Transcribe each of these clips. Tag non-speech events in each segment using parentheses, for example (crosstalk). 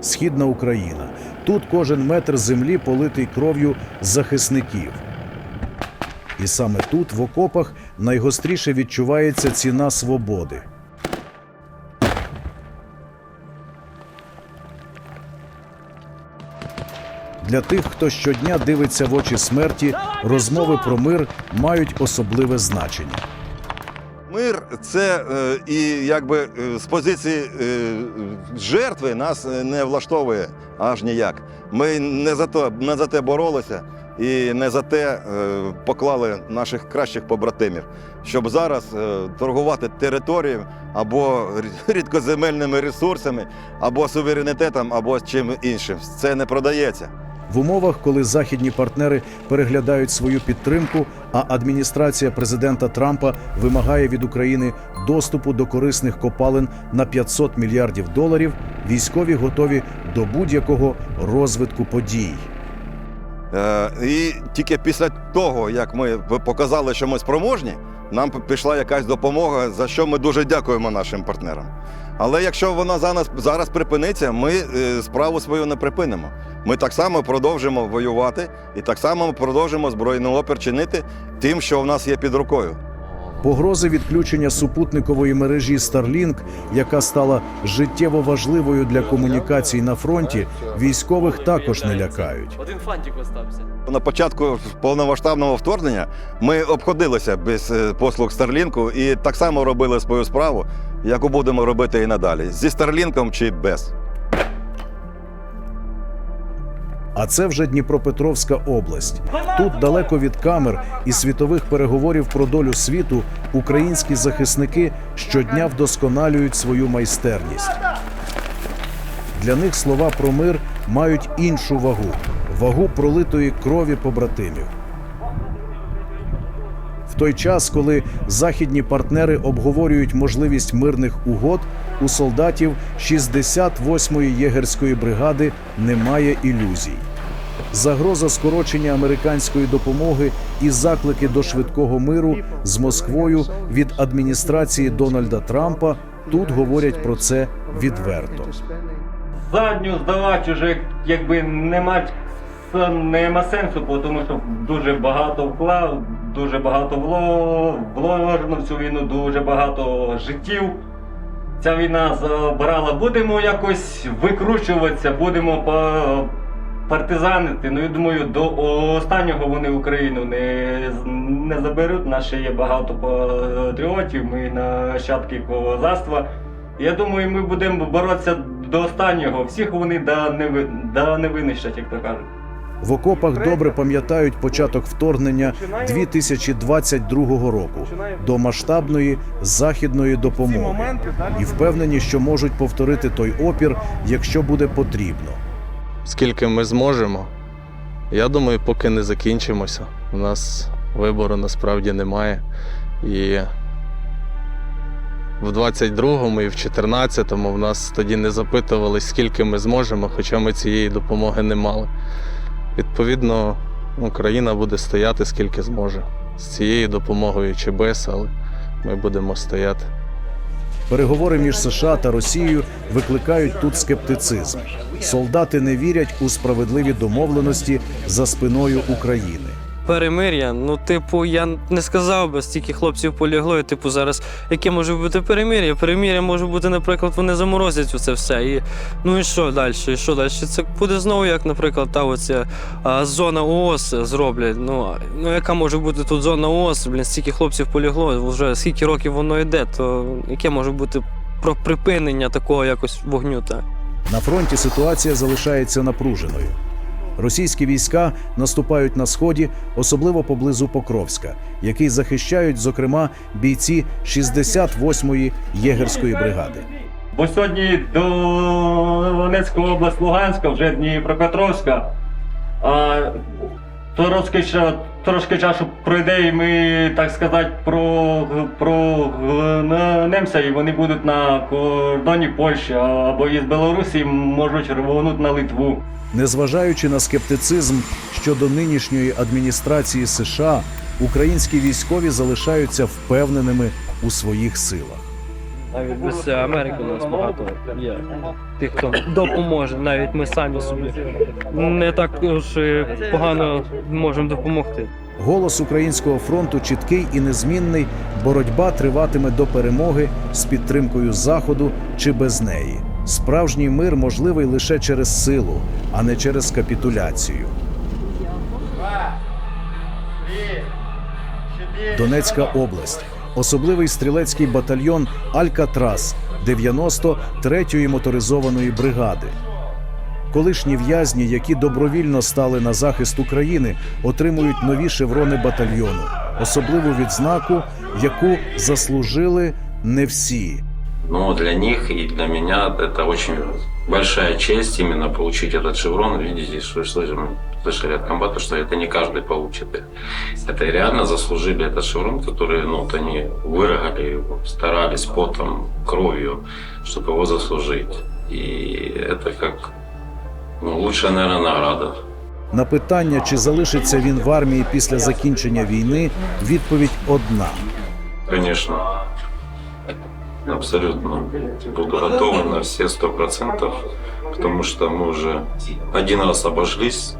східна Україна. Тут кожен метр землі политий кров'ю захисників. І саме тут, в окопах, найгостріше відчувається ціна свободи. Для тих, хто щодня дивиться в очі смерті, розмови про мир мають особливе значення. Мир це е, і якби е, з позиції е, жертви нас не влаштовує аж ніяк. Ми не за те, не за те боролися і не за те поклали наших кращих побратимів, щоб зараз торгувати територією або (laughs) рідкоземельними ресурсами, або суверенітетом, або чим іншим. Це не продається. В умовах, коли західні партнери переглядають свою підтримку, а адміністрація президента Трампа вимагає від України доступу до корисних копалин на 500 мільярдів доларів, військові готові до будь-якого розвитку подій. Е, І тільки після того, як ми показали, що ми спроможні, нам пішла якась допомога, за що ми дуже дякуємо нашим партнерам. Але якщо вона зараз, зараз припиниться, ми е, справу свою не припинимо. Ми так само продовжимо воювати і так само продовжимо збройний опір чинити тим, що в нас є під рукою. Погрози відключення супутникової мережі Starlink, яка стала життєво важливою для комунікацій на фронті, військових також не лякають. Один фантик остався. На початку повномасштабного вторгнення ми обходилися без е, послуг Старлінку і так само робили свою справу, яку будемо робити і надалі зі Старлінком чи без. А це вже Дніпропетровська область. Тут далеко від камер і світових переговорів про долю світу українські захисники щодня вдосконалюють свою майстерність. Для них слова про мир мають іншу вагу вагу пролитої крові побратимів. Той час, коли західні партнери обговорюють можливість мирних угод, у солдатів 68-ї єгерської бригади немає ілюзій. Загроза скорочення американської допомоги і заклики до швидкого миру з Москвою від адміністрації Дональда Трампа тут говорять про це відверто. задню здавати вже якби нема, нема сенсу, тому що дуже багато вклав, дуже багато вло- вложено в цю війну, дуже багато життів. Ця війна забрала. Будемо якось викручуватися, будемо партизанити. Ну я думаю, до останнього вони Україну не, не заберуть. Ще є багато патріотів, ми нащадки козацтва. Я думаю, ми будемо боротися до останнього. Всіх вони да не, да не винищать, як то кажуть. В окопах добре пам'ятають початок вторгнення 2022 року до масштабної західної допомоги і впевнені, що можуть повторити той опір, якщо буде потрібно. скільки ми зможемо. Я думаю, поки не закінчимося. У нас вибору насправді немає. І в 22-му і в 14-му в нас тоді не запитували, скільки ми зможемо, хоча ми цієї допомоги не мали. Відповідно, Україна буде стояти скільки зможе. З цією допомогою чи але ми будемо стояти. Переговори між США та Росією викликають тут скептицизм. Солдати не вірять у справедливі домовленості за спиною України. Перемир'я, ну, типу, я не сказав би, стільки хлопців полігло, і, типу, зараз яке може бути перемир'я? Перемир'я може бути, наприклад, вони заморозять оце все. І, ну і що далі? І що далі? Це буде знову, як, наприклад, та оця а, зона ООС зроблять. Ну, ну, яка може бути тут зона ООС? Блін, стільки хлопців полігло, вже скільки років воно йде, то яке може бути про припинення такого якось вогню? Так? На фронті ситуація залишається напруженою. Російські війська наступають на сході, особливо поблизу Покровська, який захищають, зокрема, бійці 68-ї єгерської бригади. Бо сьогодні до Донецької області, Луганська, вже Дніпропетровська. А трошки, трошки часу пройде, і ми, так сказати, про, прогнемося, і вони будуть на кордоні Польщі або із Білорусі можуть рвонути на Литву. Незважаючи на скептицизм щодо нинішньої адміністрації США, українські військові залишаються впевненими у своїх силах. Навіть без Америки у нас багато є тих, хто допоможе. Навіть ми самі собі не так уж погано можемо допомогти. Голос українського фронту чіткий і незмінний. Боротьба триватиме до перемоги з підтримкою заходу чи без неї. Справжній мир можливий лише через силу, а не через капітуляцію. Донецька область. Особливий стрілецький батальйон Алькатрас 93-ї моторизованої бригади. Колишні в'язні, які добровільно стали на захист України, отримують нові шеврони батальйону, особливу відзнаку, яку заслужили не всі. Но для них и для меня это очень большая честь именно получить этот шеврон. Видите, что слышим, слышали от комбата, что это не каждый получит. Это реально заслужили этот шеврон, который ну, вот они выровали его, старались потом, кровью, чтобы его заслужить. И это как ну, лучшая, наверное, награда. На питання, чи залишиться він в армії після закінчення війни, відповідь одна: Конечно, абсолютно буду готов на все сто процентов, потому что мы уже один раз обошлись,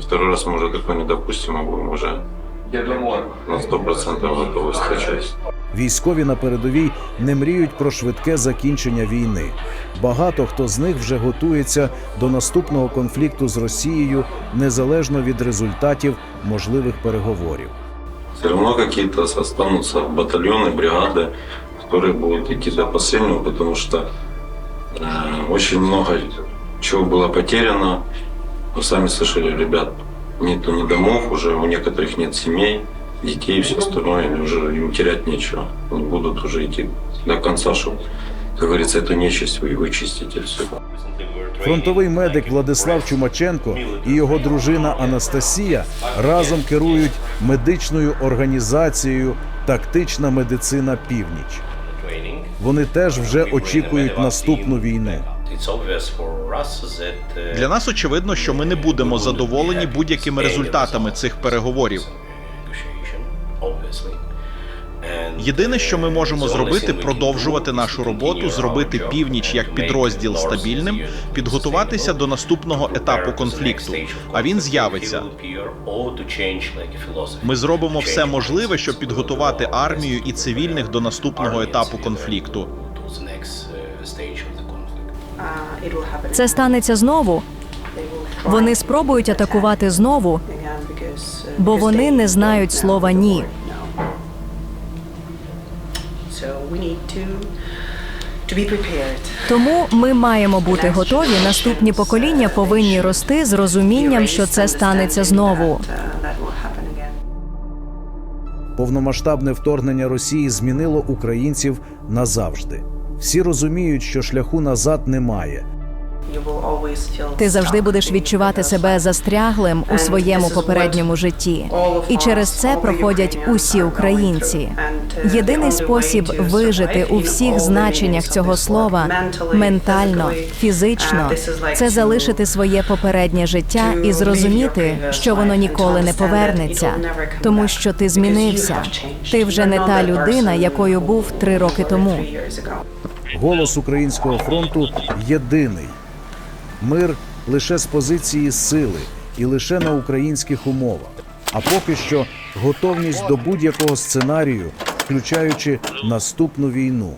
второй раз мы уже такой не допустим, мы будем уже на сто процентов готовы встречать. Військові на передовій не мріють про швидке закінчення війни. Багато хто з них вже готується до наступного конфлікту з Росією незалежно від результатів можливих переговорів. Все равно какие-то останутся батальоны, бригады, которые будут идти до последнего, потому что э, очень много чего было потеряно. Вы сами слышали, ребят, нету ни домов, уже у некоторых нет семей, детей и все остальное, и уже им терять нечего. Они будут уже идти до конца, чтобы, как говорится, эту нечисть вы вычистите все. Фронтовий медик Владислав Чумаченко і його дружина Анастасія разом керують медичною організацією Тактична медицина Північ. Вони теж вже очікують наступну війну. Для нас очевидно, що ми не будемо задоволені будь-якими результатами цих переговорів. Єдине, що ми можемо зробити, продовжувати нашу роботу, зробити північ як підрозділ стабільним, підготуватися до наступного етапу конфлікту. А він з'явиться. Ми зробимо все можливе, щоб підготувати армію і цивільних до наступного етапу конфлікту. Це станеться знову. Вони спробують атакувати знову, бо вони не знають слова ні. Тому ми маємо бути готові. Наступні покоління повинні рости з розумінням, що це станеться знову. Повномасштабне вторгнення Росії змінило українців назавжди. Всі розуміють, що шляху назад немає. Ти завжди будеш відчувати себе застряглим у своєму попередньому житті, і через це проходять усі українці. Єдиний спосіб вижити у всіх значеннях цього слова ментально, фізично, це залишити своє попереднє життя і зрозуміти, що воно ніколи не повернеться, тому що ти змінився. Ти вже не та людина, якою був три роки тому. Голос українського фронту єдиний. Мир лише з позиції сили і лише на українських умовах. А поки що готовність до будь-якого сценарію, включаючи наступну війну.